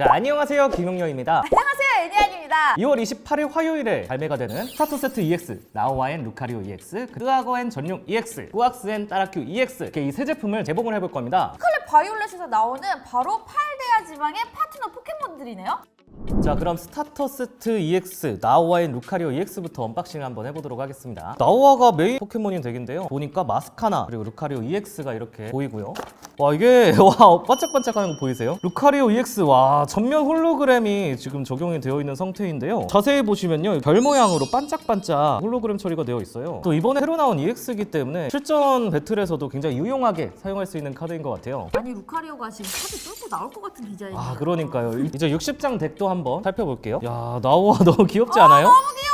네, 안녕하세요 김용영입니다. 안녕하세요, 애니안입니다. 2월 28일 화요일에 발매가 되는 스타터 세트 EX, 나우아엔 루카리오 EX, 뜨아거엔 전용 EX, 꾸악스엔 따라큐 EX 이렇게 이 세 제품을 개봉을 해볼 겁니다. 스칼렛 바이올렛에서 나오는 바로 팔데아 지방의 파트너 포켓몬들이네요. 자 그럼 스타터 세트 EX, 나우아엔 루카리오 EX부터 언박싱을 한번 해보도록 하겠습니다. 나우아가 메인 포켓몬이 되긴데요. 보니까 마스카나 그리고 루카리오 EX가 이렇게 보이고요. 와 이게 와 반짝반짝하는 거 보이세요? 루카리오 EX 와 전면 홀로그램이 지금 적용이 되어 있는 상태인데요. 자세히 보시면요 별 모양으로 반짝반짝 홀로그램 처리가 되어 있어요. 또 이번에 새로 나온 EX이기 때문에 실전 배틀에서도 굉장히 유용하게 사용할 수 있는 카드인 것 같아요. 아니 루카리오가 지금 카드 뚫고 나올 것 같은 디자인이에요. 아 그러니까요. 이제 60장 덱도 한번 살펴볼게요. 야 나우아 너무 귀엽지 않아요? 너무 귀여워요.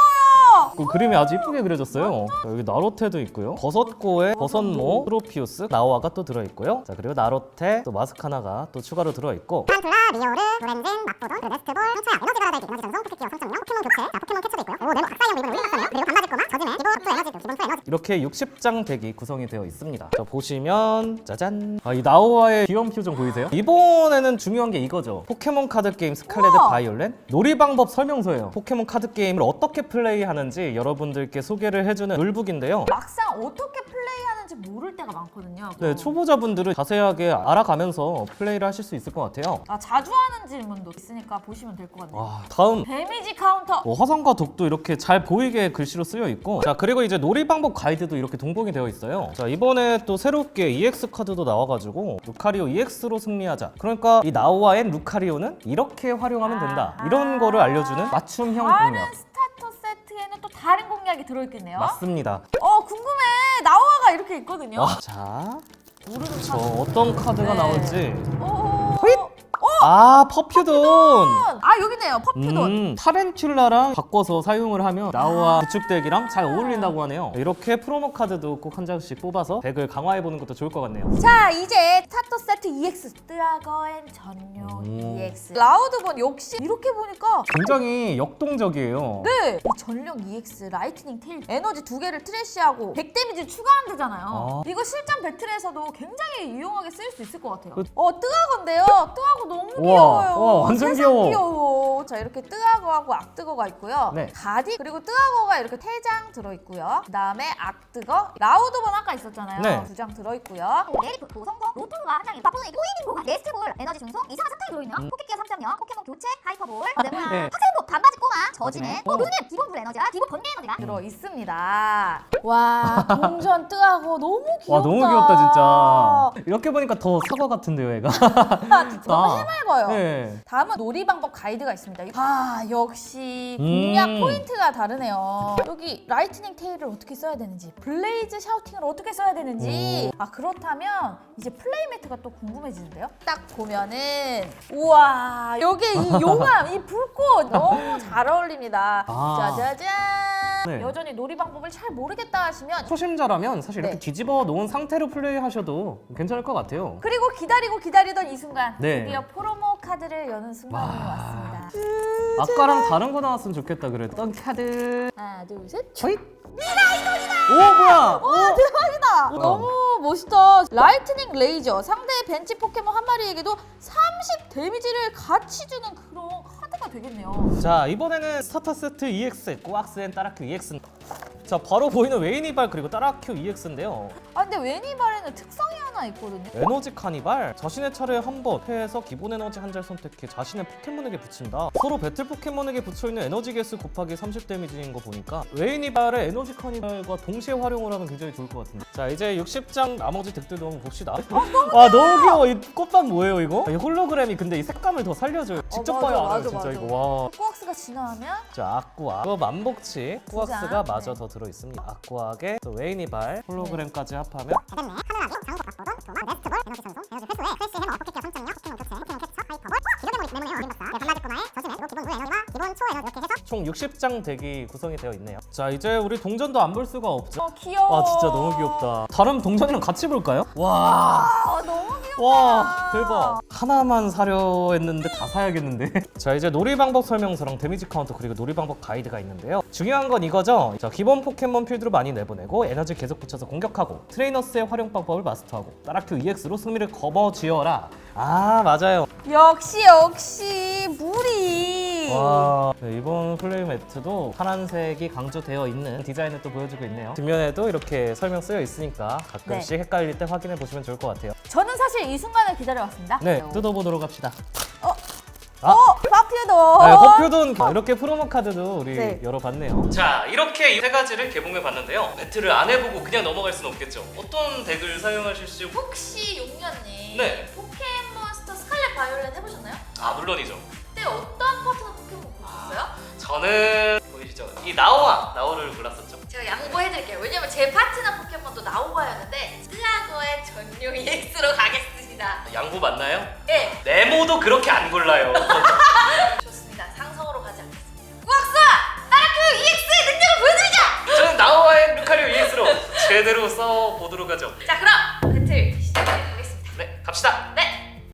그 그림이 아주 이쁘게 그려졌어요. 자, 여기 나로테도 있고요. 버섯고에 버섯모, 트로피우스, 나오아가 또 들어있고요. 자 그리고 나로테, 또 마스카나가 또 추가로 들어있고 타란툴라, 리오르, 노렌진, 막도돈, 그리고 네스트볼, 형차야, 에너지 바라달기, 에너지 전송, 포켓기어, 성장력, 포켓몬 교체, 자, 포켓몬 캐치도 있고요. 오, 네모, 악사형 이번에 우리가 썼네요. 그리고 반바지 꼬마, 저지매, 기본 투 에너지, 기본 투 에너지. 이렇게 60장 덱이 구성이 되어 있습니다. 자 보시면 짜잔 아, 이 나오아의 귀여운 표정 보이세요? 이번에는 중요한 게 이거죠. 포켓몬 카드 게임 스칼렛. 바이올렛 놀이 방법 설명서예요. 포켓몬 카드 게임을 어떻게 플레이하는지 여러분들께 소개를 해주는 룰북인데요. 막상 어떻게 플레이하는지 모를 때가 많거든요. 네, 초보자분들은 자세하게 알아가면서 플레이를 하실 수 있을 것 같아요. 아, 자주 하는 질문도 있으니까 보시면 될 것 같네요. 와, 다음 데미지 카운터. 뭐 화성과 독도 이렇게 잘 보이게 글씨로 쓰여 있고 자 그리고 이제 놀이 방법 가이드도 이렇게 동봉이 되어 있어요 자 이번에 또 새롭게 EX 카드도 나와가지고 루카리오 EX로 승리하자 그러니까 이 나우아엔 루카리오는 이렇게 활용하면 된다 이런 거를 알려주는 맞춤형 다른 공략 세트에는 또 다른 공략이 들어있겠네요. 맞습니다 어, 궁금해. 나오아가 이렇게 있거든요. 아, 자 모르는 저 카드. 어떤 카드가 네. 나올지 오. 호잇! 아 퍼퓨돈 아, 여기네요. 퍼퓨돈. 음, 타렌툴라랑 바꿔서 사용을 하면 나우아 구축덱이랑 잘 어울린다고 하네요. 이렇게 프로모 카드도 꼭 한 장씩 뽑아서 덱을 강화해 보는 것도 좋을 것 같네요. 자 이제 스타터 세트 EX 드라거엔 전용 오. EX 라우드본 역시 이렇게 보니까 굉장히 역동적이에요. 네! 이 전용 EX 라이트닝 테일 에너지 두 개를 트래쉬하고 100 데미지 추가한대잖아요. 아. 이거 실전 배틀에서도 굉장히 유용하게 쓰일 수 있을 것 같아요. 그- 어 뜨아건데요? 뜨아고 너무 우와, 귀여워요. 우와, 완전 세상 귀여워. 귀여워. 자 이렇게 뜨아거하고 악뜨거가 있고요. 네. 가디 그리고 뜨아거가 이렇게 태장 들어있고요. 그 다음에 악뜨거 라우드본 아까 있었잖아요. 네. 두 장 들어있고요. 레리프, 고성공, 로토루가 한 장이, 바쁘는 호이빙고가, 네스트볼, 에너지 중송, 이상한 사탕이 들어있네요. 포켓 기어 3.0, 포켓몬 교체, 하이퍼볼, 네모야, 네. 학생복, 반바지 꼬마, 저지매, 저지매. 어, 루네, 기본 불 에너지와 기본 번개 에너지가. 들어 있습니다. 와 동전 뜨하고 너무 귀엽다. 와 너무 귀엽다 진짜. 이렇게 보니까 더 사과 같은데요, 얘가. 너무 아. 해맑아요. 네. 다음은 놀이 방법 가이드가 있습니다. 아 역시 공략 음. 포인트가 다르네요. 여기 라이트닝 테일을 어떻게 써야 되는지, 블레이즈 샤우팅을 어떻게 써야 되는지. 아 그렇다면 이제 플레이 매트가 또 궁금해지는데요. 딱 보면은 우와 여기 이 용암, 이 불꽃 너무 잘 어울립니다. 아. 짜자잔. 네. 여전히 놀이 방법을 잘 모르겠다 하시면 초심자라면 사실 이렇게 네. 뒤집어 놓은 상태로 플레이하셔도 괜찮을 것 같아요. 그리고 기다리고 기다리던 이 순간 네. 드디어 프로모 카드를 여는 순간이 와. 왔습니다. 아까랑 다른 거 나왔으면 좋겠다 그랬던 카드. 하나, 둘, 셋. 초잇. 오 뭐야? 와 대박이다! 어. 너무 멋있다. 라이트닝 레이저 상대의 벤치 포켓몬 한 마리에게도 30 데미지를 같이 주는 그런 카드가 되겠네요. 자 이번에는 스타터 세트 EX 꼬악스앤 따라큐 EX 자 바로 보이는 웨이니발 그리고 따라큐 EX인데요 아 근데 웨니발에는 특성이 하나 있거든요. 에너지 카니발 자신의 차례에 한번 패해서 기본 에너지 한잘 선택해 자신의 포켓몬에게 붙인다 서로 배틀 포켓몬에게 붙여있는 에너지 개수 곱하기 30 데미지인 거 보니까 웨이니발의 에너지 카니발과 동시에 활용을 하면 굉장히 좋을 것 같은데 자 이제 60장 나머지 덱들도 한번 봅시다 와 너무 귀여워 이 꽃밭 뭐예요 이거? 이 홀로그램이 근데 이 색감을 더 살려줘요 직접 어, 맞아, 봐야 알아요 맞아, 진짜 맞아. 이거 와 코악스가 지나면 자, 아쿠아. 그 만복치 꾸악스가 장. 마저 네. 더 들어 있습니다. 아쿠아에 또 웨이니 발 홀로그램까지 합하면 되겠네. 하늘나기, 장소 박보돈, 도마, 네스트볼, 에너지 전송, 에너지 회수에, 크래시 해머, 포켓 기어 3.0, 포켓몬 교체, 포켓몬 캐쳐, 하이퍼볼, 기력의 머리, 네모네요, 어림박사, 네, 반바지 꼬마의 저지매, 그리고 기본 무 에너지와 기본 초 에너지 이렇게 해서 총 60장 덱이 구성이 되어 있네요. 자, 이제 우리 동전도 안 볼 수가 없죠. 어 귀여워. 아, 진짜 너무 귀엽다. 다른 동전이랑 같이 볼까요? 와. 아 너무. 와 대박. 하나만 사려 했는데 다 사야겠는데. 자 이제 놀이 방법 설명서랑 데미지 카운터 그리고 놀이 방법 가이드가 있는데요. 중요한 건 이거죠? 자 기본 포켓몬 필드로 많이 내보내고 에너지 계속 붙여서 공격하고 트레이너스의 활용 방법을 마스터하고 따라큐 EX로 승리를 거머쥐어라. 아 맞아요. 역시 역시 무리. 와 네, 이번 플레이 매트도 파란색이 강조되어 있는 디자인을 또 보여주고 있네요 뒷면에도 이렇게 설명 쓰여 있으니까 가끔씩 헷갈릴 때 확인해 보시면 좋을 것 같아요 저는 사실 이 순간을 기다려왔습니다. 네 뜯어보도록 합시다 아. 어, 파퓨도. 네, 버퓨돈 이렇게 프로모 카드도 우리 네. 열어봤네요. 자, 이렇게 세 가지를 개봉해 봤는데요. 배틀을 안 해보고 그냥 넘어갈 수는 없겠죠. 어떤 덱을 사용하실지 혹시 용녀님 네. 포켓몬스터 스칼렛 바이올렛 해보셨나요? 아 물론이죠. 어떤 파트너 포켓몬 보셨어요? 저는 보이시죠? 이 나오아 나오를 골랐었죠. 제가 양보해드릴게요. 왜냐면 제 파트너 포켓몬도 나오가였는데 스라고의 전용 EX로 가겠습니다. 양보 맞나요? 네, 네모도 그렇게 안 골라요. 좋습니다. 상성으로 가지 않겠습니다. 우악사! 나라큐 EX의 능력을 보여드리자! 저는 나오아의 루카리오 EX로 제대로 써보도록 하죠. 자,